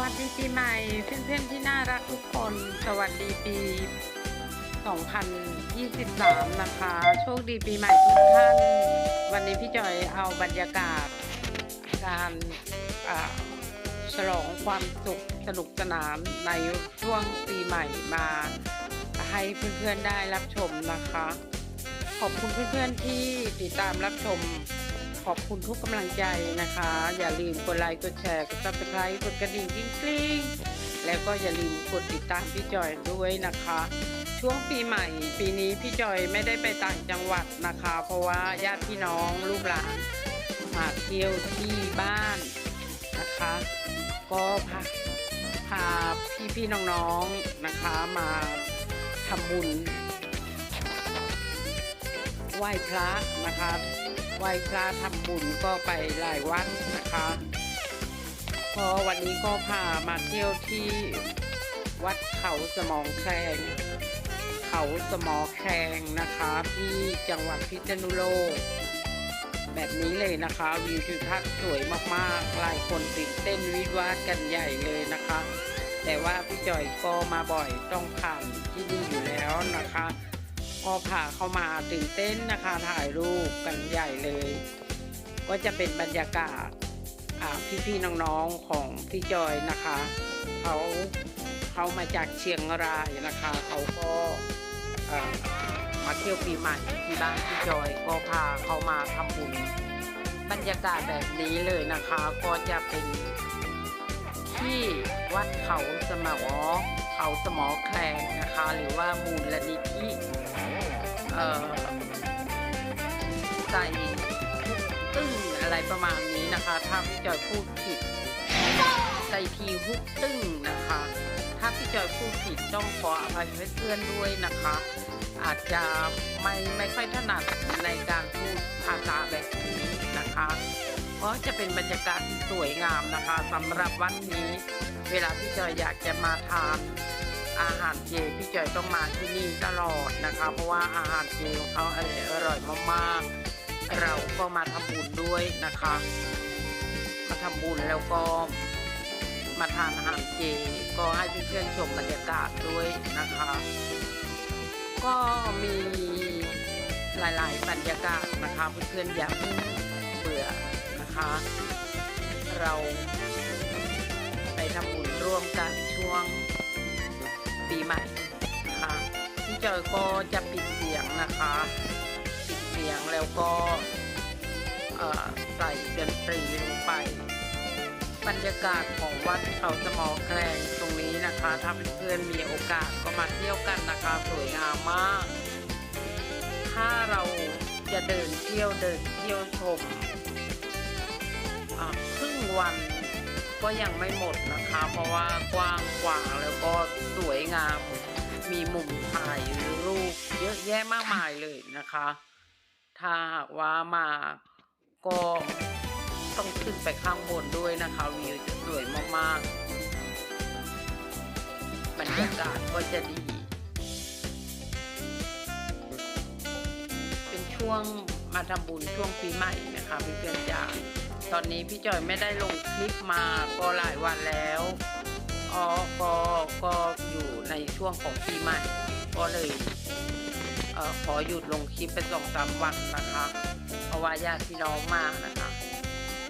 วัสดีปีใหม่เพื่อนๆที่น่ารักทุกคน สวัสดีปี 2023 นะคะ โชคดีปีใหม่ทุกท่าน วันนี้พี่จอยเอาบรรยากาศ การฉลองความสุขสนุกสนานในช่วงปีใหม่มาให้เพื่อนๆได้รับชมนะคะ ขอบคุณเพื่อนๆที่ติดตามรับชม ขอบคุณทุกกำลังใจนะคะ อย่าลืมกดไลค์กดแชร์กดซับสไครต์กดกระดิ่งกริ๊งๆแล้วก็อย่าลืมกดติดตามพี่จอยด้วยนะคะ ช่วงปีใหม่ ปีนี้พี่จอยไม่ได้ไปต่างจังหวัดนะคะ เพราะว่าญาติพี่น้องลูกหลานมาเที่ยวที่บ้านนะคะ ก็พาพาพี่ๆน้องๆนะคะมาทำบุญไหว้พระนะคะ ไหว้พระทำบุญก็ไปหลายวัดนะคะพอวันนี้ก็พามาเที่ยวที่วัดเขาสมองแคงเขาสมอแคงนะคะที่จังหวัดพิษณุโลก แบบนี้เลยนะคะวิวทิวทัศน์สวยมากๆ หลายคนตื่นเต้นวิวาดกันใหญ่เลยนะคะ แต่ว่าพี่จอยก็มาบ่อยต้องผ่านที่นี่อยู่แล้วนะคะ ก็พาเข้ามาตื่นเต้นนะคะถ่ายรูปกันใหญ่เลย ก็จะเป็นบรรยากาศอ่พี่ๆน้องๆของพี่จอยนะคะเขาเขามาจากเชียงรายนะคะเขาก็มาเที่ยวปีใหม่ที่บ้านพี่จอยก็พาเขามาทำบุญบรรยากาศแบบนี้เลยนะคะ ก็จะเป็นที่วัดเขาสมอเขาสมอแคลงนะคะ หรือว่ามูลนิธิ เอ่อใส่ตึ้งอะไรประมาณนี้นะคะ ถ้าพี่จอยพูดผิดใส่ทีฮุกตึ้งนะคะ ถ้าพี่จอยพูดผิดต้องขออภัยเพื่อนๆด้วยนะคะ อาจจะไม่ไม่ค่อยถนัดในการพูดภาษาแบบนี้นะคะก็จะเป็นบรรยากาศที่สวยงามนะคะสำหรับวันนี้ เวลาพี่จอยอยากจะมาทาน อาหารเจพี่จอยต้องมาที่นี่ตลอดนะคะ เพราะว่าอาหารเจของเขาอร่อยอร่อยมากๆ เราก็มาทำบุญด้วยนะคะ มาทำบุญแล้วก็มาทานอาหารเจก็ให้เพื่อนๆชมบรรยากาศด้วยนะคะ ก็มีหลายๆบรรยากาศนะคะเพื่อนๆอย่าเพิ่งเบื่อนะคะ เราไปทำบุญร่วมกันช่วง ปีใหม่นะคะพี่จอยก็จะปิดเสียงนะคะ ปิดเสียงแล้วก็ใส่ดนตรีลงไป บรรยากาศของวัดเขาสมอแคลงตรงนี้นะคะ ถ้าเพื่อนๆมีโอกาสก็มาเที่ยวกันนะคะสวยงามมาก ถ้าเราจะเดินเที่ยวเดินเที่ยวชมครึ่งวัน ก็ยังไม่หมดนะคะ เพราะว่ากว้างกว่าแล้วก็สวยงาม มีมุมถ่ายรูปเยอะแยะมากมายเลยนะคะ ถ้าหากว่ามาก็ต้องขึ้นไปข้างบนด้วยนะคะวิวจะสวยมากๆบรรยากาศก็จะดี เป็นช่วงมาทำบุญช่วงปีใหม่นะคะเพื่อนๆจ๋า ตอนนี้พี่จอยไม่ได้ลงคลิปมาก็หลายวันแล้วอ๋อก็ก็อยู่ในช่วงของปีใหม่ ก็เลยเออขอหยุดลงคลิปไปสองสามวันนะคะเพราะว่าญาติพี่น้องมากนะคะ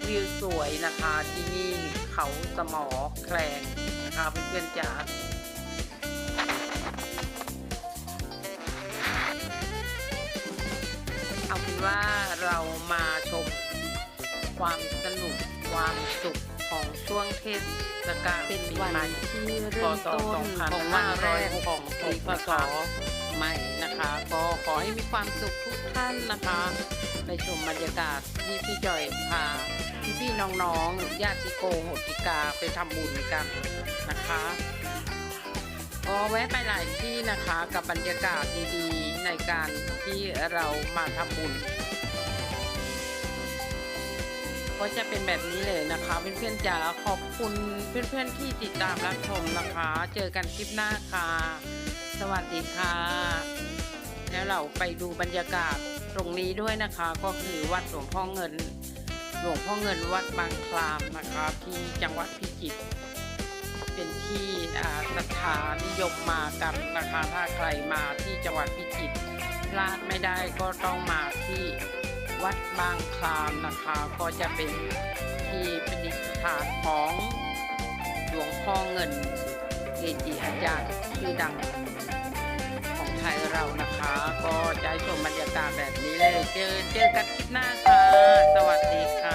วิวสวยนะคะที่นี่เขาสมอแคลงนะคะเพื่อนๆจ๋าเอาเป็นว่าเรามา ความสนุกความสุขของช่วงเทศกาลเป็นปีวันใหม่ที่เริ่มต้นของวันแรกของปีพศใหม่นะคะก็ขอให้มีความสุขทุกท่านนะคะไปชมบรรยากาศที่พี่จอยพาพี่พี่ๆน้องๆญาติโกโหติกาไปทำบุญกันนะคะก็แวะไปหลายที่นะคะกับบรรยากาศดีๆ ในการที่เรามาทำบุญ ก็จะเป็นแบบนี้เลยนะคะ เพื่อนๆจ๋าขอบคุณเพื่อนๆที่ติดตามรับชมนะคะ เจอกันคลิปหน้าค่ะ สวัสดีค่ะ แล้วเราไปดูบรรยากาศตรงนี้ด้วยนะคะ ก็คือวัดหลวงพ่อเงิน หลวงพ่อเงินวัดบางคลามนะคะ ที่จังหวัดพิจิตรเป็นที่อ่าศรัทธานิยมมากันนะคะ ถ้าใครมาที่จังหวัดพิจิตรพลาดไม่ได้ก็ต้องมาที่ วัดบางคลามนะคะ ก็จะเป็นที่ประดิษฐานของหลวงพ่อเงินเกจิอาจารย์ชื่อดังของไทยเรานะคะ ก็จะให้ชมบรรยากาศแบบนี้เลย เจอเจอกันคลิปหน้าค่ะ สวัสดีค่ะ